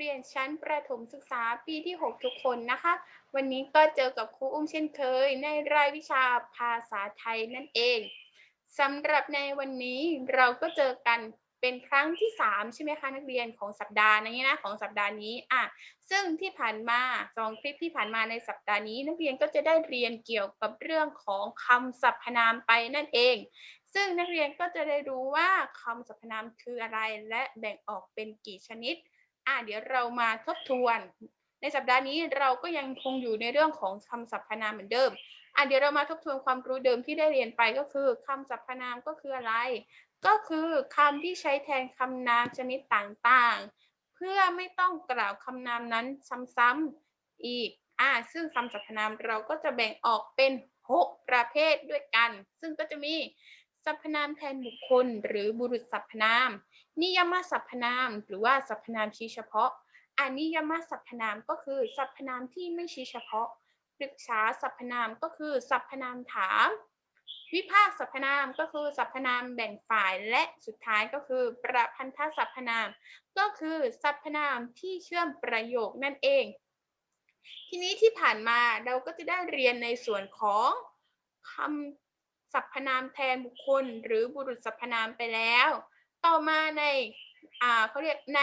เรียนชั้นประถมศึกษาปีที่ 6 ทุกคนนะคะ วันนี้ก็เจอกับครูอุ้มเช่นเคย ในรายวิชาภาษาไทยนั่นเองสำหรับในวันนี้เราก็เจอกันเป็นครั้งที่ 3 ใช่ไหมคะ นักเรียนของสัปดาห์นี้นะของสัปดาห์นี้อะซึ่งที่ผ่านมาสองคลิปที่ผ่านมาในสัปดาห์นี้ นักเรียนก็จะได้เรียนเกี่ยวกับเรื่องของคำสรรพนามไปนั่นเอง ซึ่งนักเรียนก็จะได้รู้ว่าคำสรรพนามคืออะไรและแบ่งออกเป็นกี่ชนิด อะเดี๋ยวเรามาทบทวน ในสัปดาห์นี้เราก็ยังคงอยู่ในเรื่องของคำสรรพนามเหมือนเดิมอะเดี๋ยวเรามาทบทวนความรู้เดิมที่ได้เรียนไปก็คือคำสรรพนามก็คืออะไร ก็คือคำที่ใช้แทนคำนามชนิดต่างๆ เพื่อไม่ต้องกล่าวคำนามนั้นซ้ำๆอีกอะซึ่งคำสรรพนามเราก็จะแบ่งออกเป็น6ประเภทด้วยกัน ซึ่งก็จะมีสรรพนามแทนบุคคล หรือบุรุษสรรพนาม นิยมสรรพนามหรือว่าสรรพนามชี้เฉพาะอานิยมสรรพนามก็คือสรรพนามที่ไม่ชี้เฉพาะปรึกษาสรรพนามก็คือสรรพนามถาม วิพากษ์สรรพนามก็คือสรรพนามแบ่งฝ่ายและสุดท้ายก็คือประพันธสรรพนาม ก็คือสรรพนามที่เชื่อมประโยคนั่นเอง ทีนี้ที่ผ่านมาเราก็จะได้เรียนในส่วนของคำสรรพนามแทนบุคคล หรือบุรุษสรรพนามไปแล้ว ต่อมาในอ่าเขาเรียกใน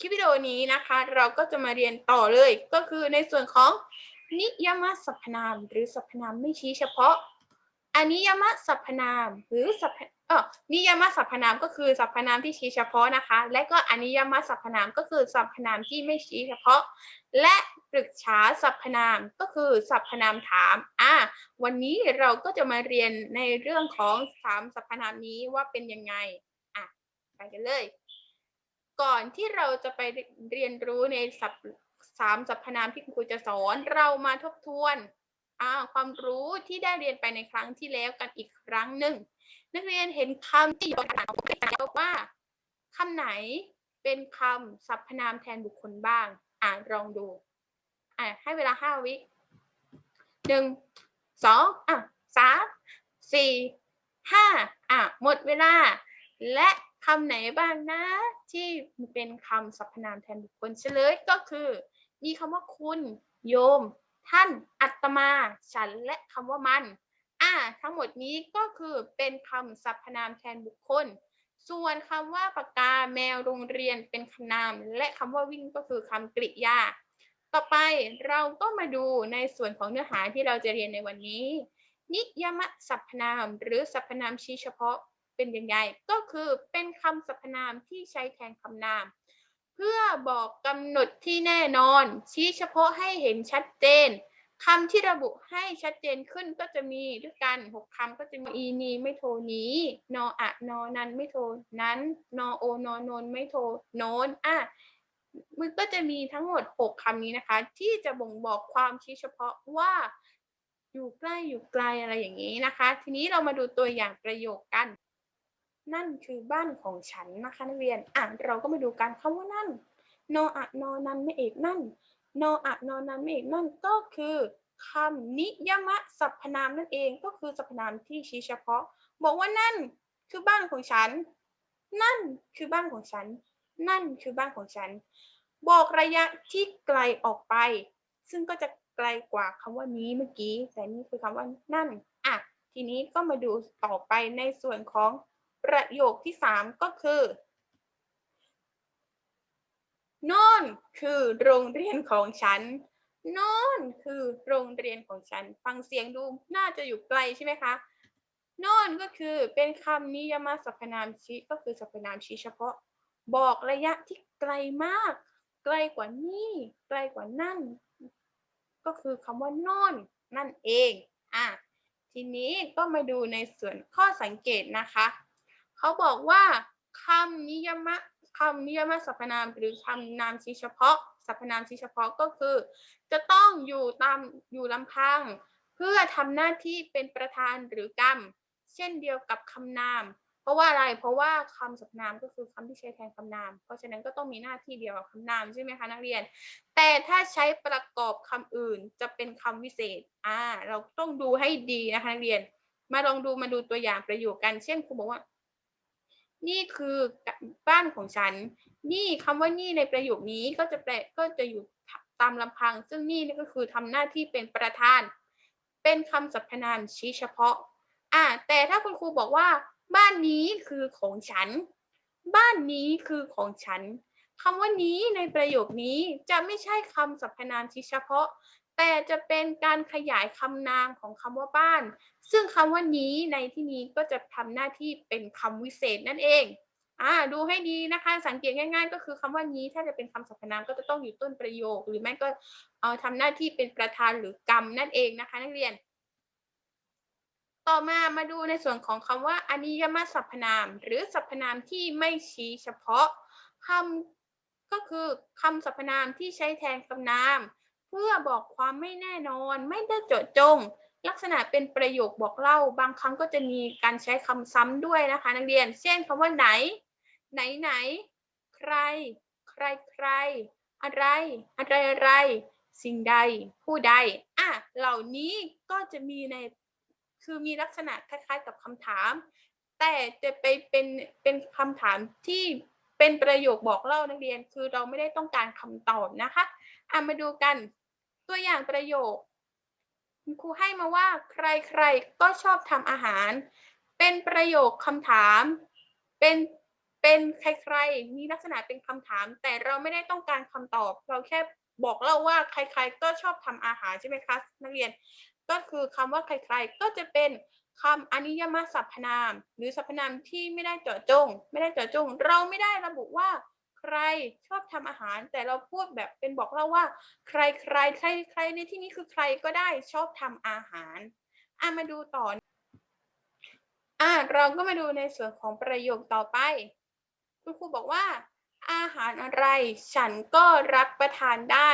คลิปวิดีโอนี้นะคะ เราก็จะมาเรียนต่อเลยก็คือในส่วนของนิยมสรรพนาม หรือสรรพนามไม่ชี้เฉพาะอนิยมสรรพนามหรือสรรพเออนิยมสรรพนามก็คือสรรพนามที่ชี้เฉพาะนะคะ และก็อนิยมสรรพนามก็คือสรรพนามที่ไม่ชี้เฉพาะ และปรึกษาสรรพนามก็คือสรรพนามถามอ่าวันนี้เราก็จะมาเรียนในเรื่องของสามสรรพนามนี้ว่าเป็นยังไง ไปกันเลย ก่อนที่เราจะไปเรียนรู้ในสับสามสรรพนามที่คุณครูจะสอน เรามาทบทวนความรู้ที่ได้เรียนไปในครั้งที่แล้วกันอีกครั้งหนึ่ง นักเรียนเห็นคำที่อยู่ในกระดาษบอกว่าคำไหนเป็นคำสรรพนามแทนบุคคลบ้าง อ่านลองดู อะให้เวลาห้าวิหนึ่งสองอะสามสี่ห้าอะหมดเวลา และ คำไหนบ้างนะที่เป็นคำสรรพนามแทนบุคคลเฉลยก็คือ มีคำว่าคุณโยม ท่านอัตมา ฉันและคำว่ามัน อ่า ทั้งหมดนี้ก็คือเป็นคำสรรพนามแทนบุคคล ส่วนคำว่าปากกาแมวโรงเรียนเป็นคำนาม และคำว่าวิ่งก็คือคำกริยา ต่อไปเราก็มาดูในส่วนของเนื้อหาที่เราจะเรียนในวันนี้ นิยมสรรพนามหรือสรรพนามชี้เฉพาะ เป็นยังไงก็คือเป็นคำสรรพนามที่ใช้แทนคำนาม เพื่อบอกกำหนดที่แน่นอน ชี้เฉพาะให้เห็นชัดเจนคำที่ระบุให้ชัดเจนขึ้นก็จะมีด้วยกันหกคำก็จะมีอีนีไม่โทนี้ นออะนอนันไม่โทนั้น นอโอนอนนไม่โทโนนอะมันก็จะมีทั้งหมด6คำนี้นะคะ ที่จะบ่งบอกความชี้เฉพาะว่า อยู่ใกล้อยู่ไกลอะไรอย่างนี้นะคะ ทีนี้เรามาดูตัวอย่างประโยคกัน นั่นคือบ้านของฉันนะคะนักเรียน อะเราก็มาดูกันคำว่านั่น นออะนอนันไม่เอกนั่น นออะนอนันไม่เอกนั่นก็คือคำนิยมสรรพนามนั่นเองก็คือสรรพนามที่ชี้เฉพาะ บอกว่านั่นคือบ้านของฉัน นั่นคือบ้านของฉัน นั่นคือบ้านของฉัน บอกระยะที่ไกลออกไป ซึ่งก็จะไกลกว่าคำว่านี้เมื่อกี้ แต่นี่คือคำว่านั่นอะทีนี้ก็มาดูต่อไปในส่วนของ ประโยคที่ 3 ก็คือโน่นคือโรงเรียนของฉันโน่นคือโรงเรียนของฉัน ฟังเสียงดูน่าจะอยู่ไกลใช่ไหมคะโน่นก็คือเป็นคำนิยามสรรพนามชี้ก็คือสรรพนามชี้เฉพาะ บอกระยะที่ไกลมาก ไกลกว่านี่ ไกลกว่านั่น ก็คือคำว่าโน่นนั่นเอง อะ ทีนี้ก็มาดูในส่วนข้อสังเกตนะคะ เขาบอกว่าคำนิยมะคำนิยมะสรรพนามหรือคำนามชี้เฉพาะสรรพนามชี้เฉพาะก็คือ จะต้องอยู่ตามอยู่ลำพัง เพื่อทำหน้าที่เป็นประธานหรือกรรม เช่นเดียวกับคำนาม เพราะว่าอะไรเพราะว่าคำสรรพนามก็คือคำที่ใช้แทนคำนาม เพราะฉะนั้นก็ต้องมีหน้าที่เดียวกับคำนามใช่ไหมคะนักเรียน แต่ถ้าใช้ประกอบคำอื่นจะเป็นคำวิเศษอ่าเราต้องดูให้ดีนะคะนักเรียน มาลองดูมาดูตัวอย่างประโยคกัน เช่นครูบอกว่า นี่คือบ้านของฉัน นี่คำว่านี่ในประโยคนี้ก็จะแปลก็จะอยู่ตามลำพัง ซึ่งนี่นี่ก็คือทำหน้าที่เป็นประธาน เป็นคำสรรพนามชี้เฉพาะอ่าแต่ถ้าคุณครูบอกว่า บ้านนี้คือของฉัน บ้านนี้คือของฉัน คำว่านี้ในประโยคนี้จะไม่ใช่คำสรรพนามชี้เฉพาะ แต่จะเป็นการขยายคำนามของคำว่าบ้าน ซึ่งคำว่านี้ในที่นี้ก็จะทำหน้าที่เป็นคำวิเศษนั่นเองอ่าดูให้ดีนะคะ สังเกตง่ายๆ ก็คือคำว่านี้ถ้าจะเป็นคำสรรพนามก็จะต้องอยู่ต้นประโยค หรือไม่ก็เอาทำหน้าที่เป็นประธานหรือกรรมนั่นเองนะคะ นักเรียน ต่อมามาดูในส่วนของคำว่าอนิยมสรรพนาม หรือสรรพนามที่ไม่ชี้เฉพาะคำ ก็คือคำสรรพนามที่ใช้แทนคำนาม เพื่อบอกความไม่แน่นอนไม่ได้จดจง ลักษณะเป็นประโยคบอกเล่า บางครั้งก็จะมีการใช้คำซ้ำด้วยนะคะ นักเรียน เช่นคำว่าไหน ไหนไหน ใคร ใครใคร อะไร อะไรอะไร สิ่งใด ผู้ใดอะเหล่านี้ก็จะมีในคือมีลักษณะคล้ายๆกับคำถาม แต่จะไปเป็นเป็นคำถามที่ เป็นประโยคบอกเล่านักเรียน คือเราไม่ได้ต้องการคำตอบนะคะอะมาดูกันตัวอย่างประโยคครูให้มาว่าใครๆก็ชอบทำอาหาร เป็นประโยคคำถาม เป็นเป็นใครๆมีลักษณะเป็นคำถาม แต่เราไม่ได้ต้องการคำตอบ เราแค่บอกเล่าว่าใครๆก็ชอบทำอาหารใช่ไหมคะนักเรียน ก็คือคำว่าใครๆก็จะเป็น คำอนิยมสรรพนาม หรือสรรพนามที่ไม่ได้เจาะจง ไม่ได้เจาะจง เราไม่ได้ระบุว่าใครชอบทำอาหาร แต่เราพูดแบบเป็นบอกเล่าว่า ใครใครใครใครในที่นี้คือใครก็ได้ชอบทำอาหารอะมาดูต่ออะเราก็มาดูในส่วนของประโยคต่อไป คุณครูบอกว่า อาหารอะไร ฉันก็รับประทานได้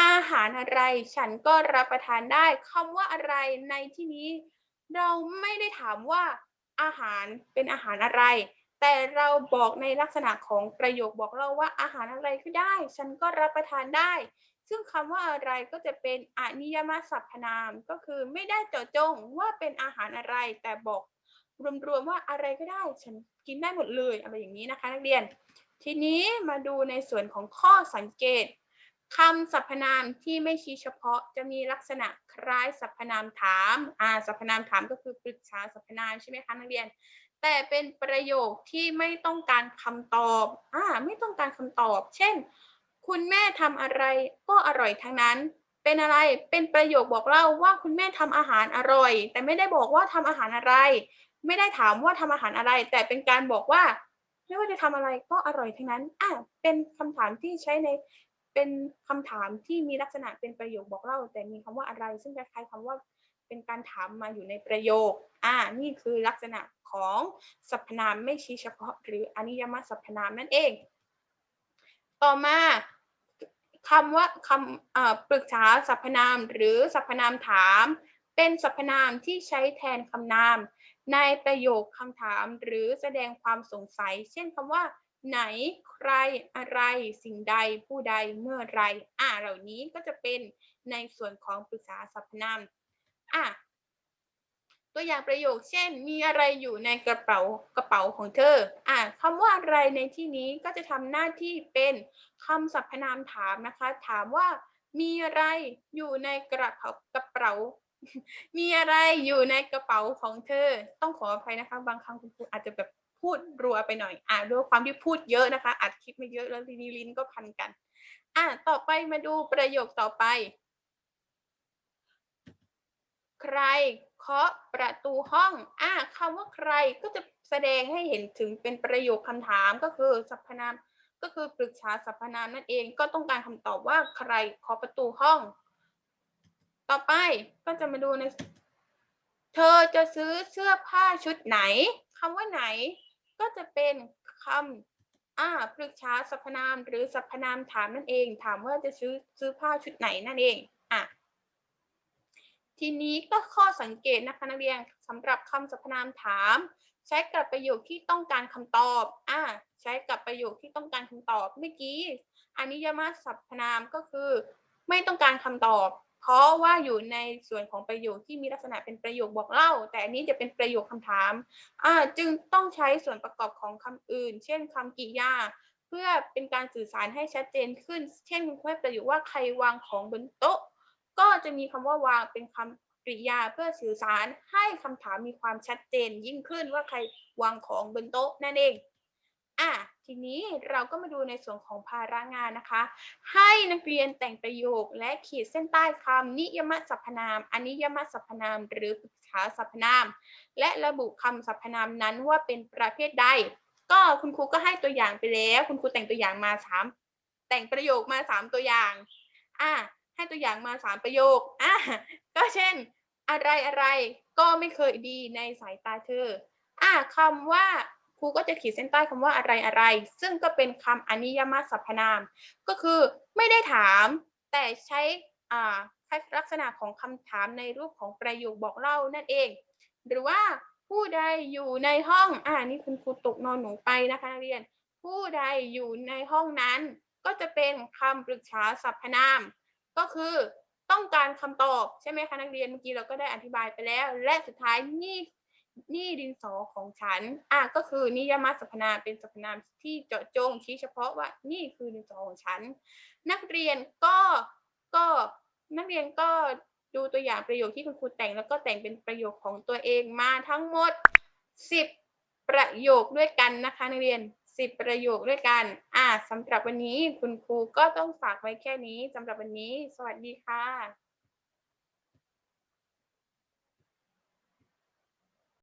อาหารอะไร ฉันก็รับประทานได้คำว่าอะไรในที่นี้ เราไม่ได้ถามว่าอาหารเป็นอาหารอะไร แต่เราบอกในลักษณะของประโยคบอกเราว่าอาหารอะไรก็ได้ ฉันก็รับประทานได้ ซึ่งคำว่าอะไรก็จะเป็นอนิยมสรรพนาม ก็คือไม่ได้เจาะจงว่าเป็นอาหารอะไร แต่บอกรวมๆว่าอะไรก็ได้ ฉันกินได้หมดเลยอะไรอย่างนี้นะคะ นักเรียน ทีนี้มาดูในส่วนของข้อสังเกต คำสรรพนามที่ไม่ชี้เฉพาะจะมีลักษณะคล้ายสรรพนามถาม อ่า สรรพนามถามก็คือปรึกษาสรรพนามใช่ไหมคะนักเรียน แต่เป็นประโยคที่ไม่ต้องการคำตอบ อ่า ไม่ต้องการคำตอบ เช่น คุณแม่ทำอะไรก็อร่อยทั้งนั้น เป็นอะไร เป็นประโยคบอกเล่าว่าคุณแม่ทำอาหารอร่อย แต่ไม่ได้บอกว่าทำอาหารอะไร ไม่ได้ถามว่าทำอาหารอะไร แต่เป็นการบอกว่าไม่ว่าจะทำอะไรก็อร่อยทั้งนั้น อ่าเป็นคำถามที่ใช้ใน เป็นคำถามที่มีลักษณะเป็นประโยคบอกเล่า แต่มีคำว่าอะไร ซึ่งคล้ายๆคำว่าเป็นการถามมาอยู่ในประโยค อ่า นี่คือลักษณะของสรรพนามไม่ชี้เฉพาะ หรืออนิยมสรรพนามนั่นเอง ต่อมาคำว่าคำปรึกษาสรรพนามหรือสรรพนามถาม เป็นสรรพนามที่ใช้แทนคำนาม ในประโยคคำถามหรือแสดงความสงสัย เช่นคำว่า ไหนใครอะไรสิ่งใดผู้ใดเมื่อไรอ่าเหล่านี้ก็จะเป็นในส่วนของปรึกษาสรรพนามอะตัวอย่างประโยคเช่น มีอะไรอยู่ในกระเป๋ากระเป๋าของเธออะคำว่าอะไรในที่นี้ก็จะทำหน้าที่เป็นคำสรรพนามถามนะคะ ถามว่ามีอะไรอยู่ในกระเป๋ากระเป๋า มีอะไรอยู่ในกระเป๋าของเธอ ต้องขออภัยนะคะ บางครั้งคุณครูอาจจะแบบ พูดรัวไปหน่อย อ่าด้วยความที่พูดเยอะนะคะ อัดคลิปมาเยอะแล้วลีลิ้นก็พันกัน อ่าต่อไปมาดูประโยคต่อไป ใครเคาะประตูห้อง อ่าคำว่าใครก็จะแสดงให้เห็นถึงเป็นประโยคคำถามก็คือสรรพนามก็คือปรึกษาสรรพนามนั่นเองก็ต้องการคำตอบว่าใครเคาะประตูห้อง ต่อไปก็จะมาดูใน เธอจะซื้อเสื้อผ้าชุดไหนคำว่าไหน ก็จะเป็นคำอ่าปรึกษาสรรพนามหรือสรรพนามถามนั่นเอง ถามว่าจะซื้อซื้อผ้าชุดไหนนั่นเองอะทีนี้ก็ข้อสังเกตนะคะนักเรียนสำหรับคำสรรพนามถาม ใช้กับประโยคที่ต้องการคำตอบอ่าใช้กับประโยคที่ต้องการคำตอบเมื่อกี้อันนี้ยมาสรรพนามก็คือ ไม่ต้องการคำตอบ เพราะว่าอยู่ในส่วนของประโยคที่มีลักษณะเป็นประโยคบอกเล่า แต่อันนี้จะเป็นประโยคคำถามจึงต้องใช้ส่วนประกอบของคำอื่น เช่นคำกริยา เพื่อเป็นการสื่อสารให้ชัดเจนขึ้น เช่นคุณครูให้ประโยคว่าใครวางของบนโต๊ะ ก็จะมีคำว่าวางเป็นคำกริยาเพื่อสื่อสารให้คำถามมีความชัดเจนยิ่งขึ้นว่าใครวางของบนโต๊ะนั่นเอง อะทีนี้เราก็มาดูในส่วนของภาระงานนะคะ ให้นักเรียนแต่งประโยคและขีดเส้นใต้คำนิยมสรรพนามอนิยมสรรพนาม หรือปรึกษาสรรพนาม และระบุคำสรรพนามนั้นว่าเป็นประเภทใด ก็คุณครูก็ให้ตัวอย่างไปแล้ว คุณครูแต่งตัวอย่างมาสามแต่งประโยคมาสามตัวอย่างอะให้ตัวอย่างมาสามประโยคอะก็เช่น อะไรอะไรก็ไม่เคยดีในสายตาเธออะคำว่า ครูก็จะขีดเส้นใต้คำว่าอะไรอะไร ซึ่งก็เป็นคำอนิยมสรรพนาม ก็คือไม่ได้ถาม แต่ใช้อ่าลักษณะของคำถามในรูปของประโยคบอกเล่านั่นเอง หรือว่าผู้ใดอยู่ในห้องอ่านี่คุณครูตกนอนหนูไปนะคะนักเรียน ผู้ใดอยู่ในห้องนั้น ก็จะเป็นคำปรึกษาสรรพนาม ก็คือต้องการคำตอบใช่ไหมคะนักเรียนเมื่อกี้เราก็ได้อธิบายไปแล้ว และสุดท้ายนี่ นี่ดินสอของฉัน อะก็คือนิยามสรรพนามเป็นสรรพนามที่เจาะจงชี้เฉพาะว่านี่คือดินสอของฉัน นักเรียนก็ก็นักเรียนก็ดูตัวอย่างประโยคที่คุณครูแต่งแล้วก็แต่งเป็นประโยคของตัวเองมาทั้งหมด 10 ประโยคด้วยกันนะคะนักเรียน 10 ประโยคด้วยกัน อ่าสำหรับวันนี้คุณครูก็ต้องฝากไว้แค่นี้สำหรับวันนี้ สวัสดีค่ะ